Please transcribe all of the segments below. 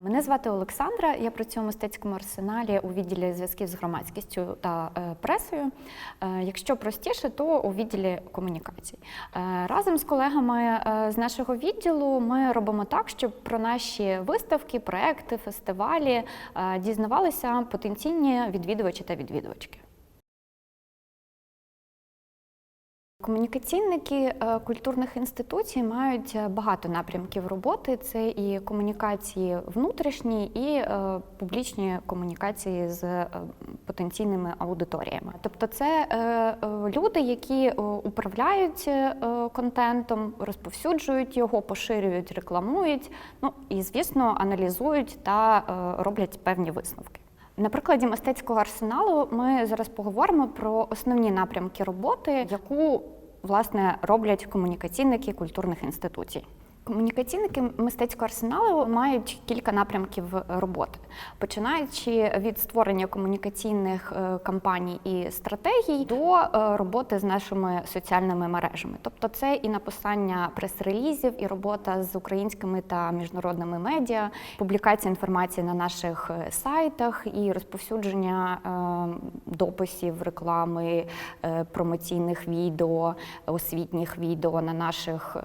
Мене звати Олександра. Я працюю в мистецькому арсеналі у відділі зв'язків з громадськістю та е, пресою. Е, Якщо простіше, то у відділі комунікацій. Е, Разом з колегами з нашого відділу ми робимо так, щоб про наші виставки, проекти, фестивалі дізнавалися потенційні відвідувачі та відвідувачки. Комунікаційники е, культурних інституцій мають е, багато напрямків роботи. Це і комунікації внутрішні, і е, публічні комунікації з потенційними аудиторіями. Тобто, це люди, які управляють контентом, розповсюджують його, поширюють, рекламують. Ну і звісно, аналізують та роблять певні висновки. На прикладі мистецького арсеналу ми зараз поговоримо про основні напрямки роботи, яку власне роблять комунікаційники культурних інституцій. Комунікаційники мистецького арсеналу мають кілька напрямків роботи, починаючи від створення комунікаційних е, кампаній і стратегій до е, роботи з нашими соціальними мережами. Тобто, це і написання прес-релізів, і робота з українськими та міжнародними медіа, публікація інформації на наших е, сайтах і розповсюдження дописів, реклами, промоційних відео, освітніх відео на наших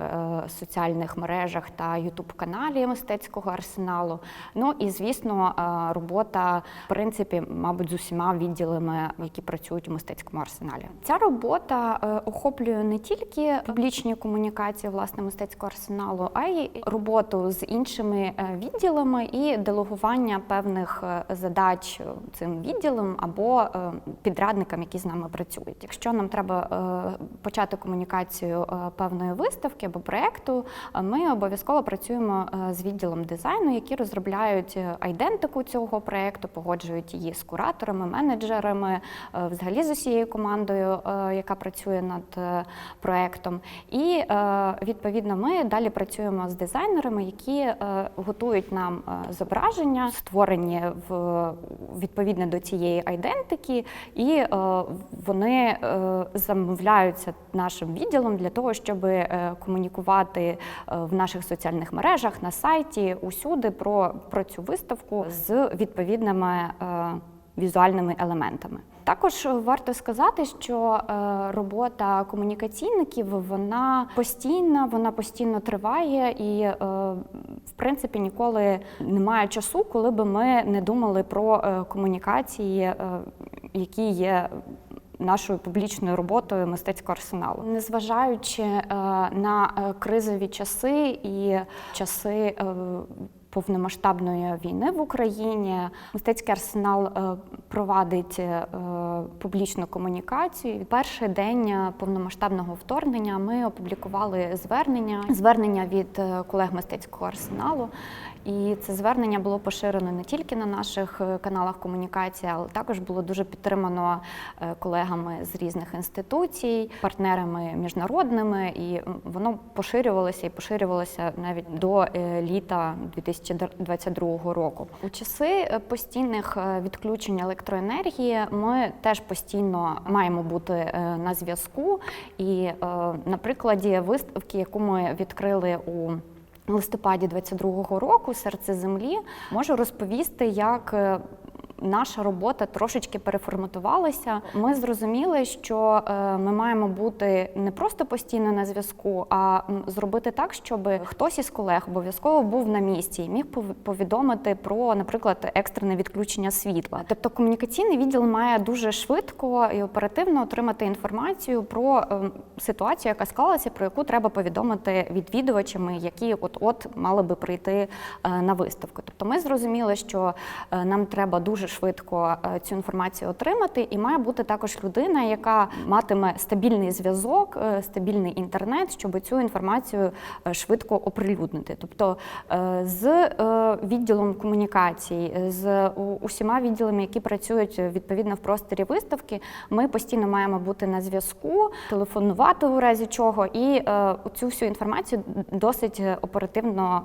соціальних мережах та ютуб-каналі мистецького арсеналу. Ну і звісно, е, робота в принципі, мабуть, з усіма відділами, які працюють у мистецькому арсеналі. Ця робота е, охоплює не тільки публічні комунікації власне мистецького арсеналу, а й роботу з іншими е, відділами і делегування певних задач цим відділам або підрядникам, які з нами працюють. Якщо нам треба почати комунікацію певної виставки або проекту, е, обов'язково працюємо е, з відділом дизайну, які розробляють е, айдентику цього проекту, погоджують її з кураторами, менеджерами, е, взагалі з усією командою, е, яка працює над е, проектом. І е, відповідно ми далі працюємо з дизайнерами, які е, готують нам е, зображення, створені в відповідно до цієї айдентики, і е, вони е, замовляються нашим відділом для того, щоб е, комунікувати е, в наших соціальних мережах на сайті усюди про, про цю виставку з відповідними е, візуальними елементами. Також варто сказати, що е, робота комунікаційників вона постійна, вона постійно триває, і е, в принципі ніколи немає часу, коли би ми не думали про е, комунікації, е, які є. Нашою публічною роботою мистецького арсеналу, незважаючи е, на е, кризові часи і часи е, повномасштабної війни в Україні, мистецький арсенал провадить публічну комунікацію. Перший день повномасштабного вторгнення ми опублікували звернення, звернення від колег мистецького арсеналу. І це звернення було поширено не тільки на наших е, каналах комунікації, але також було дуже підтримано е, колегами з різних інституцій, партнерами міжнародними, і воно поширювалося і поширювалося навіть до е, літа 2022 року. У часи постійних відключень електроенергії ми теж постійно маємо бути на зв'язку. І на прикладі виставки, яку ми відкрили у листопаді 22-го року серце землі можу розповісти, як е, наша робота трошечки переформатувалася. Ми зрозуміли, що е, ми маємо бути не просто постійно на зв'язку, а зробити так, щоб хтось із колег обов'язково був на місці і міг пов- повідомити про, наприклад, екстрене відключення світла. Тобто комунікаційний відділ має дуже швидко і оперативно отримати інформацію про е, ситуацію, яка склалася, про яку треба повідомити відвідувачами, які от-от мали би прийти е, на виставку. Тобто ми зрозуміли, що е, нам треба дуже швидко е, цю інформацію отримати, і має бути також людина, яка матиме стабільний зв'язок, е, стабільний інтернет, щоб цю інформацію е, швидко оприлюднити. Тобто з відділом комунікацій, з усіма відділами, які працюють відповідно в просторі виставки, ми постійно маємо бути на зв'язку, телефонувати у разі чого, і цю всю інформацію досить оперативно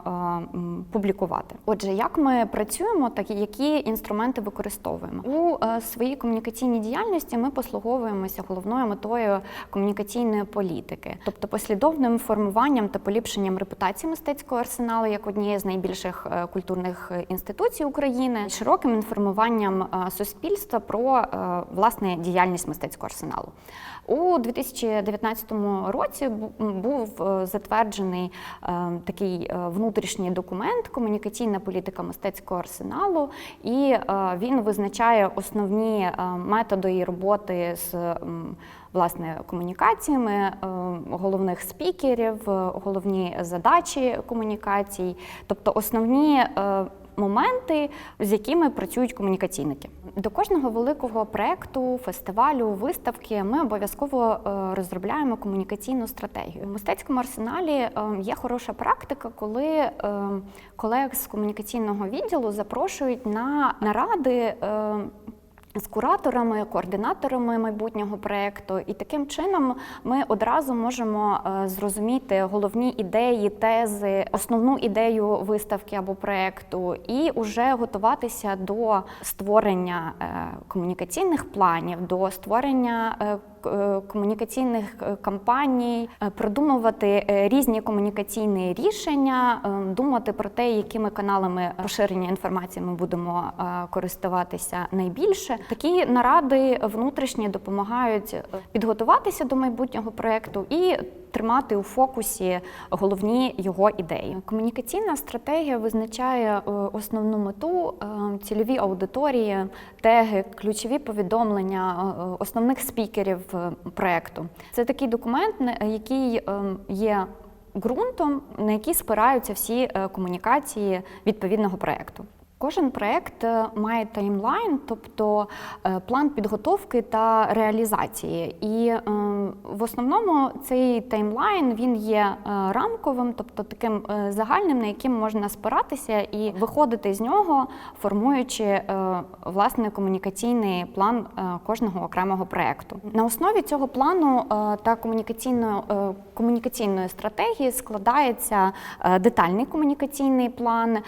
публікувати. Отже, як ми працюємо, так які інструменти використовуємо використовуємо. У е, своїй комунікаційній діяльності ми послуговуємося головною метою комунікаційної політики, тобто послідовним формуванням та поліпшенням репутації мистецького арсеналу як однієї з найбільших е, культурних інституцій України, широким інформуванням е, суспільства про е, власне діяльність мистецького арсеналу. У 2019 році бу- був е, затверджений е, такий е, внутрішній документ комунікаційна політика мистецького арсеналу, і він визначає основні методи і роботи з власне комунікаціями головних спікерів, головні задачі комунікацій, тобто основні. Моменти, з якими працюють комунікаційники. До кожного великого проекту, фестивалю, виставки ми обов'язково е, розробляємо комунікаційну стратегію. В мистецькому арсеналі е, є хороша практика, коли е, колег з комунікаційного відділу запрошують на наради. З кураторами, координаторами майбутнього проєкту, і таким чином ми одразу можемо е, зрозуміти головні ідеї, тези, основну ідею виставки або проєкту, і вже готуватися до створення е, комунікаційних планів, до створення е, комунікаційних е, кампаній, е, продумувати е, різні комунікаційні рішення, е, думати про те, якими каналами поширення інформації ми будемо е, користуватися найбільше. Такі наради внутрішні допомагають е, підготуватися до майбутнього проекту і тримати у фокусі головні його ідеї. Комунікаційна стратегія визначає е, основну мету, е, цільові аудиторії, теги, ключові повідомлення е, основних спікерів е, проекту. Це такий документ, який е, є ґрунтом, на який спираються всі е, комунікації відповідного проекту. Кожен проект е, має таймлайн, тобто е, план підготовки та реалізації. І е, в основному цей таймлайн він є е, рамковим, тобто таким загальним, на яким можна спиратися і виходити з нього, формуючи власне комунікаційний план кожного окремого проекту. На основі цього плану та комунікаційної комунікаційної стратегії складається детальний комунікаційний план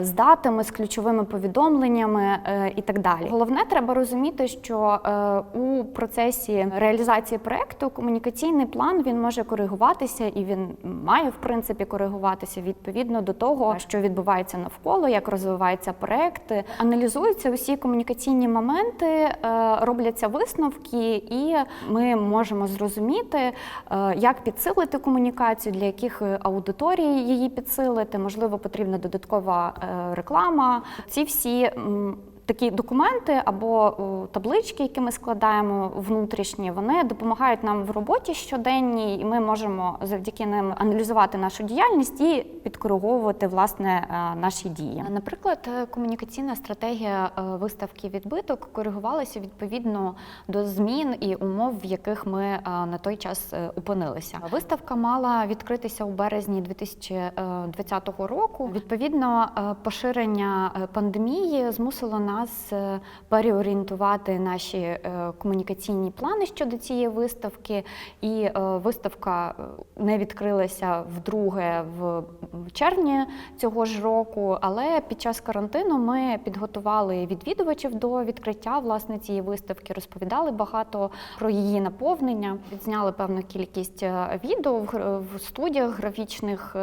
з датами, з ключовими повідомленнями е, і так далі. Головне, треба розуміти, що е, у процесі реалізації проекту комунікаційний план він може коригуватися і він має в принципі коригуватися відповідно до того, що відбувається навколо, як розвивається проект. Аналізуються усі комунікаційні моменти, е, робляться висновки, і ми можемо зрозуміти, як підсилити комунікацію, для яких аудиторій її підсилити. Можливо, потрібна додаткова реклама. Ці всі такі документи або таблички, які ми складаємо внутрішні, вони допомагають нам в роботі щоденній, і ми можемо завдяки ним аналізувати нашу діяльність і підкориговувати власне е, наші дії. Наприклад, е, комунікаційна стратегія е, виставки відбиток коригувалася відповідно до змін і умов, в яких ми е, на той час е, опинилися. Виставка мала відкритися у березні 2020 року. Відповідно, е, поширення е, пандемії змусило нас е, переорієнтувати наші е, комунікаційні плани щодо цієї виставки, і е, виставка не відкрилася вдруге в червні цього ж року. Але під час карантину ми підготували відвідувачів до відкриття власне цієї виставки, розповідали багато про її наповнення, відзняли певну кількість відео в студіях графічних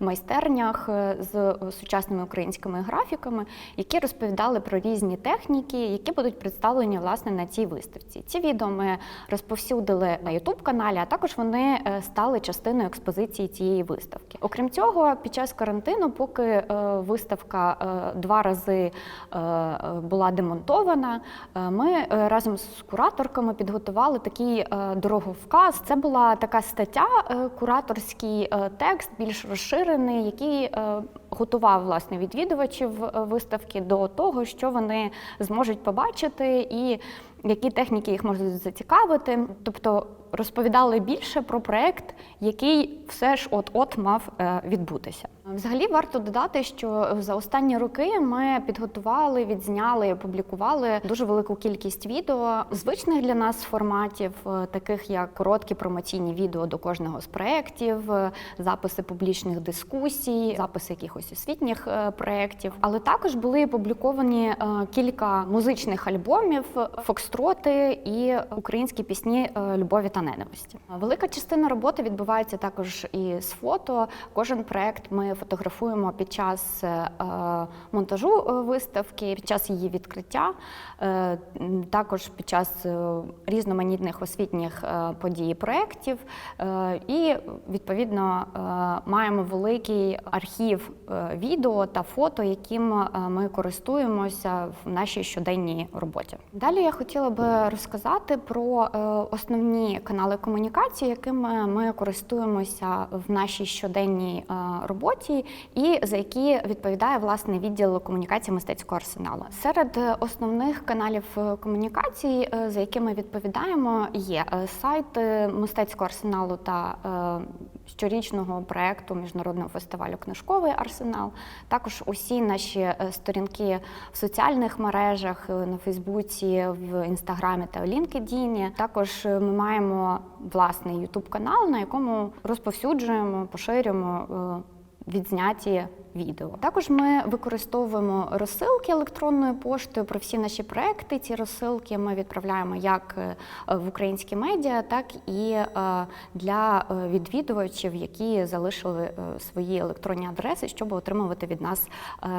майстернях з сучасними українськими графіками, які розповідали про різні техніки, які будуть представлені власне на цій виставці. Ці відео ми розповсюдили на youtube каналі, а також вони е, стали частиною експозиції цієї виставки. Окрім цього, під час карантину, поки е, виставка е, два рази була демонтована, ми разом з кураторками підготували такий дороговказ. Це була така стаття, кураторський текст, більш розширений, який готував власне відвідувачів е, виставки до того, що вони зможуть побачити і які техніки їх можуть зацікавити. Тобто розповідали більше про проект, який все ж от-от мав е, відбутися. Взагалі варто додати, що за останні роки ми підготували, відзняли, опублікували дуже велику кількість відео звичних для нас форматів, е, таких як короткі промоційні відео до кожного з проєктів, е, записи публічних дискусій, записи якихось освітніх проєктів. Але також були опубліковані кілька музичних альбомів, фокстроти і українські пісні любові та ненависті. Велика частина роботи відбувається також і з фото. Кожен проєкт ми фотографуємо під час е, монтажу е, виставки, під час її відкриття, е, також під час е, різноманітних освітніх е, подій, проєктів. Е, І відповідно е, маємо великий архів е, відео та фото, яким е, ми користуємося в нашій щоденній роботі. Далі я хотіла би розказати про е, основні канали комунікації, якими ми користуємося в нашій щоденній е, роботі, і за які відповідає власне відділ комунікації мистецького арсеналу. Серед е, основних каналів е, комунікації, е, за якими відповідаємо, є е, сайт е, мистецького арсеналу та е, щорічного проекту міжнародного фестивалю Книжковий арсенал. Також усі наші е, сторінки в соціальних мережах е, на Фейсбуці, в інстаграмі та LinkedIn. Також е, ми маємо власний Ютуб канал, на якому розповсюджуємо, поширюємо. Відзняті відео. Також ми використовуємо розсилки електронною поштою про всі наші проекти. Ці розсилки ми відправляємо як е, в українські медіа, так і е, для е, відвідувачів, які залишили свої електронні адреси, щоб отримувати від нас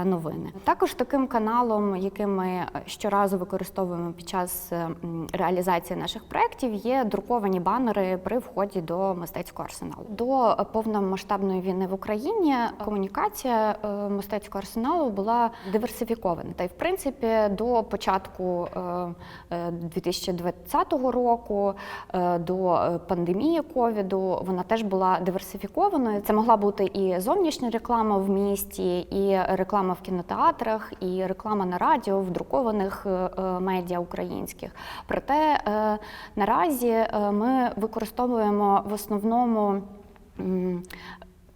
новини. Також таким каналом, яким ми щоразу використовуємо під час реалізації наших проєктів, є друковані банери при вході до мистецького арсеналу. До повномасштабної війни в Україні комунікація е, мистецького арсеналу була диверсифікована. Та й в принципі до початку е, е, 2020 року, е, до е, пандемії ковіду, вона теж була диверсифікованою. Це могла бути і зовнішня реклама в місті, і реклама в кінотеатрах, і реклама на радіо, в друкованих е, е, медіа українських. Проте е, наразі е, ми використовуємо в основному.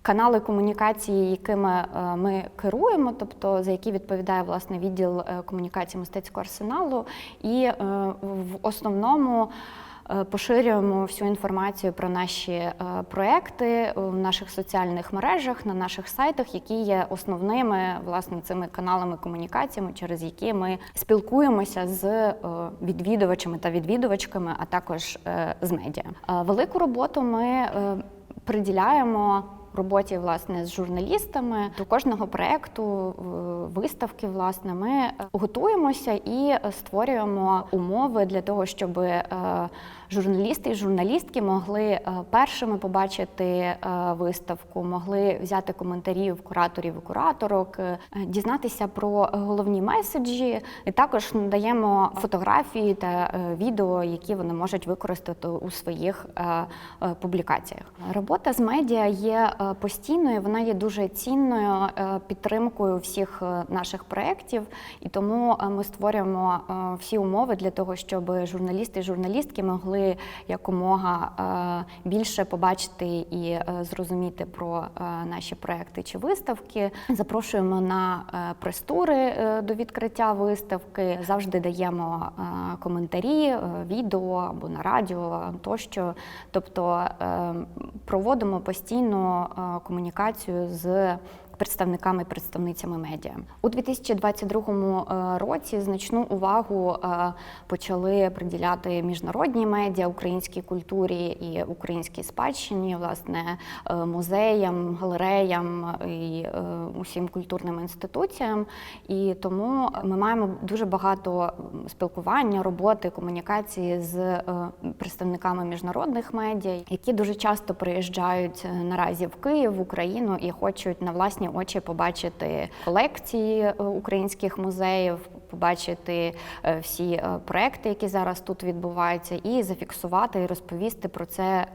Канали комунікації, якими е, ми керуємо, тобто за які відповідає власне відділ е, комунікації мистецького арсеналу, і е, в основному поширюємо всю інформацію про наші проекти в наших соціальних мережах, на наших сайтах, які є основними власне цими каналами комунікаціями, через які ми спілкуємося з відвідувачами та відвідувачками, а також з медіа. Велику роботу ми приділяємо роботі власне з журналістами до кожного проекту е, виставки. Власне, ми е, готуємося і е, створюємо умови для того, щоб журналісти і журналістки могли е, першими побачити е, виставку, могли взяти коментарі в кураторів і кураторок, е, дізнатися про головні меседжі. І також надаємо фотографії та відео, які вони можуть використати у своїх публікаціях. Робота з медіа є постійною, вона є дуже цінною підтримкою всіх наших проєктів, і тому ми створюємо всі умови для того, щоб журналісти і журналістки могли якомога е, більше побачити і е, зрозуміти про е, наші проекти чи виставки. Запрошуємо на прес-тури до відкриття виставки. Завжди даємо коментарі, відео або на радіо тощо. Тобто проводимо постійно комунікацію з представниками і представницями медіа. У 2022 році значну увагу е, почали приділяти міжнародні медіа українській культурі і українській спадщині, власне, е, музеям, галереям і е, усім культурним інституціям. І тому ми маємо дуже багато спілкування, роботи, комунікації з е, представниками міжнародних медіа, які дуже часто приїжджають е, наразі в Київ, в Україну і хочуть на власні очі побачити колекції е, українських музеїв, побачити е, всі е, проекти, які зараз тут відбуваються, і зафіксувати і розповісти про це.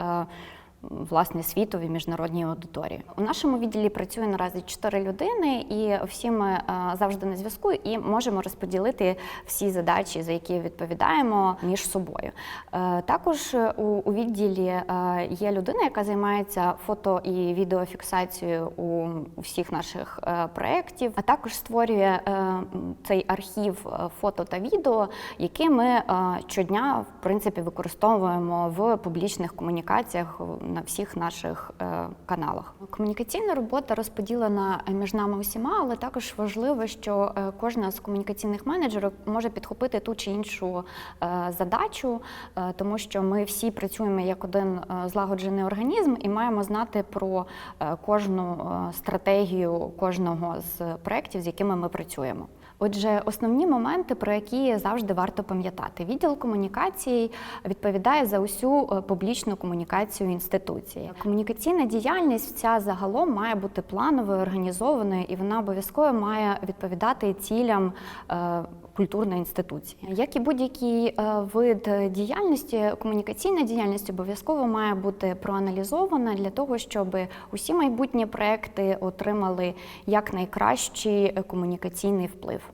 Власне світовій міжнародній аудиторії. У нашому відділі працює наразі чотири людини, і всі ми е, завжди на зв'язку і можемо розподілити всі задачі, за які відповідаємо між собою. Е, Також у, відділі е, є людина, яка займається фото і відеофіксацією у всіх наших проєктів, а також створює цей архів фото та відео, які ми щодня в принципі використовуємо в публічних комунікаціях на всіх наших е, каналах. Комунікаційна робота розподілена між нами усіма, але також важливо, що е, кожна з комунікаційних менеджерів може підхопити ту чи іншу е, задачу, е, тому що ми всі працюємо як один е, злагоджений організм і маємо знати про е, кожну е, стратегію кожного з проєктів, з якими ми працюємо. Отже, основні моменти, про які завжди варто пам'ятати. Відділ комунікацій відповідає за усю е, публічну комунікацію інституції. Комунікаційна діяльність ця загалом має бути плановою, організованою, і вона обов'язково має відповідати цілям е, культурної інституції. Як і будь-який е, вид діяльності, комунікаційна діяльність обов'язково має бути проаналізована для того, щоб усі майбутні проекти отримали якнайкращий комунікаційний вплив.